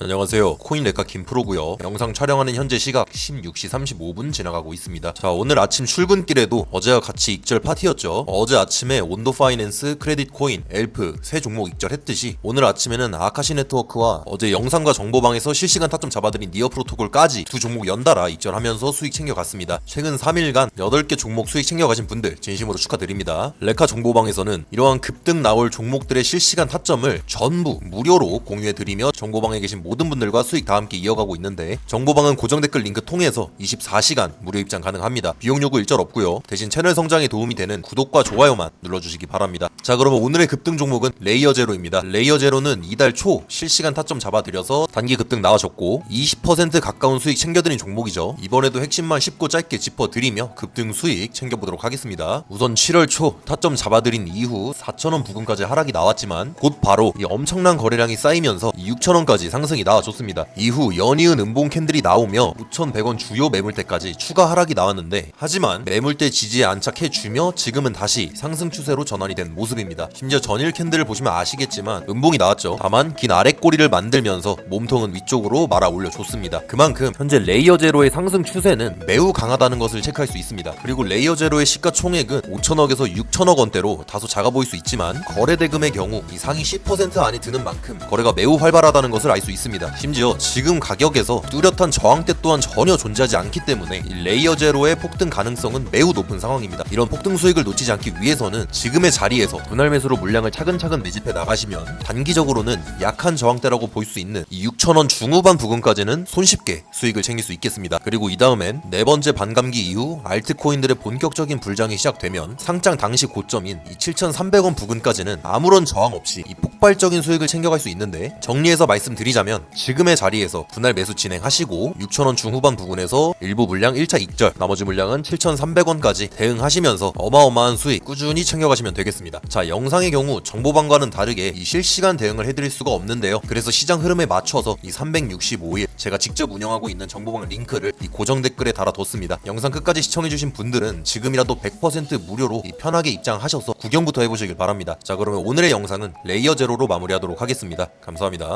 안녕하세요. 코인레카 김프로고요. 영상 촬영하는 현재 시각 16시 35분 지나가고 있습니다. 자, 오늘 아침 출근길에도 어제와 같이 익절 파티였죠. 어제 아침에 온도 파이낸스, 크레딧 코인, 엘프 세 종목 익절했듯이 오늘 아침에는 아카시 네트워크와 어제 영상과 정보방에서 실시간 타점 잡아드린 니어 프로토콜까지 두 종목 연달아 익절하면서 수익 챙겨갔습니다. 최근 3일간 8개 종목 수익 챙겨가신 분들 진심으로 축하드립니다. 레카 정보방에서는 이러한 급등 나올 종목들의 실시간 타점을 전부 무료로 공유해드리며 정보방에 계신 모든 분들과 수익 다 함께 이어가고 있는데 정보방은 고정 댓글 링크 통해서 24시간 무료 입장 가능합니다. 비용 요구 일절 없고요. 대신 채널 성장에 도움이 되는 구독과 좋아요만 눌러주시기 바랍니다. 자 그러면 오늘의 급등 종목은 레이어 제로입니다. 레이어 제로는 이달 초 실시간 타점 잡아드려서 단기 급등 나와줬고 20% 가까운 수익 챙겨드린 종목이죠. 이번에도 핵심만 쉽고 짧게 짚어드리며 급등 수익 챙겨보도록 하겠습니다. 우선 7월 초 타점 잡아드린 이후 4,000원 부근까지 하락이 나왔지만 곧 바로 이 엄청난 거래량이 쌓이면서 6,000원까지 상승 이 나와줬습니다. 이후 연이은 음봉 캔들이 나오며 5,100원 주요 매물대까지 추가 하락이 나왔는데 하지만 매물대 지지에 안착해주며 지금은 다시 상승 추세로 전환이 된 모습입니다. 심지어 전일 캔들을 보시면 아시겠지만 음봉이 나왔죠. 다만 긴 아랫꼬리를 만들면서 몸통은 위쪽으로 말아 올려줬습니다. 그만큼 현재 레이어 제로의 상승 추세는 매우 강하다는 것을 체크할 수 있습니다. 그리고 레이어 제로의 시가총액은 5천억에서 6천억 원대로 다소 작아 보일 수 있지만 거래 대금의 경우 이 상위 10% 안에 드는 만큼 거래가 매우 활발하다는 것을 알 수 있습니다. 심지어 지금 가격에서 뚜렷한 저항대 또한 전혀 존재하지 않기 때문에 이 레이어 제로의 폭등 가능성은 매우 높은 상황입니다. 이런 폭등 수익을 놓치지 않기 위해서는 지금의 자리에서 분할 매수로 물량을 차근차근 매집해 나가시면 단기적으로는 약한 저항대라고 볼 수 있는 이 6천원 중후반 부근까지는 손쉽게 수익을 챙길 수 있겠습니다. 그리고 이 다음엔 네 번째 반감기 이후 알트코인들의 본격적인 불장이 시작되면 상장 당시 고점인 이 7,300원 부근까지는 아무런 저항 없이 이 폭발적인 수익을 챙겨갈 수 있는데 정리해서 말씀드리자면 지금의 자리에서 분할 매수 진행하시고 6,000원 중후반 부근에서 일부 물량 1차 익절 나머지 물량은 7,300원까지 대응하시면서 어마어마한 수익 꾸준히 챙겨가시면 되겠습니다. 자 영상의 경우 정보방과는 다르게 이 실시간 대응을 해드릴 수가 없는데요. 그래서 시장 흐름에 맞춰서 이 365일 제가 직접 운영하고 있는 정보방 링크를 이 고정 댓글에 달아뒀습니다. 영상 끝까지 시청해주신 분들은 지금이라도 100% 무료로 이 편하게 입장하셔서 구경부터 해보시길 바랍니다. 자 그러면 오늘의 영상은 레이어 제로 로 마무리하도록 하겠습니다. 감사합니다.